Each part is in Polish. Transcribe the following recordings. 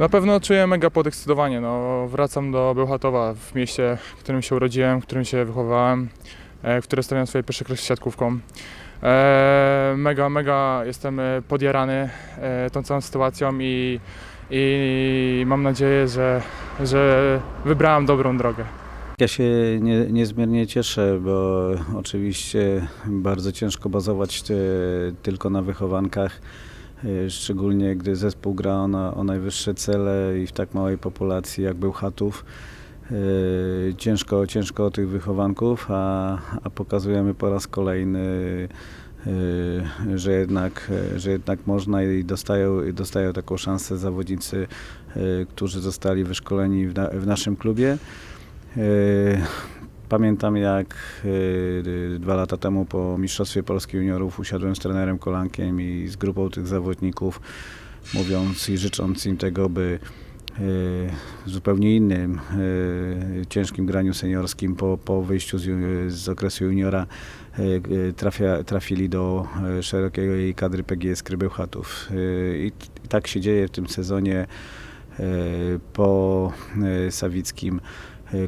Na pewno czuję mega podekscytowanie. No, wracam do Bełchatowa, w mieście, w którym się urodziłem, w którym się wychowałem, e, w które stawiam swoje pierwsze kroki siatkówką. E, mega, mega jestem e, podjarany e, tą całą sytuacją i, i mam nadzieję, że, że wybrałem dobrą drogę. Ja się nie, niezmiernie cieszę, bo oczywiście bardzo ciężko bazować e, tylko na wychowankach, e, szczególnie gdy zespół gra na, o najwyższe cele i w tak małej populacji jak Bełchatów. E, Ciężko, ciężko o tych wychowanków, a, a pokazujemy po raz kolejny, e, że jednak, że jednak można i dostają, dostają taką szansę zawodnicy, którzy zostali wyszkoleni w, na, w naszym klubie. Pamiętam jak e, dwa lata temu po Mistrzostwie Polski Juniorów usiadłem z trenerem Kolankiem i z grupą tych zawodników, mówiąc i życząc im tego, by e, w zupełnie innym ciężkim graniu seniorskim po, po wyjściu z, z okresu juniora trafia, trafili do szerokiej kadry PGS Krybełchatów. I, I tak się dzieje w tym sezonie po Sawickim.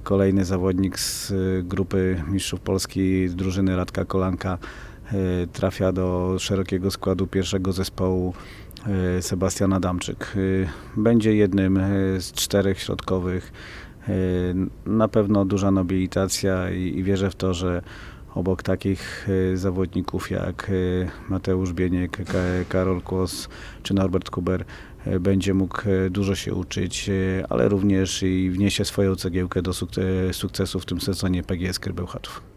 Kolejny zawodnik z e, grupy Mistrzów Polski drużyny Radka Kolanka e, trafia do szerokiego składu pierwszego zespołu e, Sebastian Adamczyk. E, Będzie jednym z czterech środkowych. Na pewno duża nobilitacja i, wierzę w to, że obok takich zawodników jak Mateusz Bieniek, Ka- Karol Kłos czy Norbert Kuber będzie mógł e, dużo się uczyć, e, ale również i wniesie swoją cegiełkę do sukce- sukcesu w tym sezonie PGS Krybełchatów.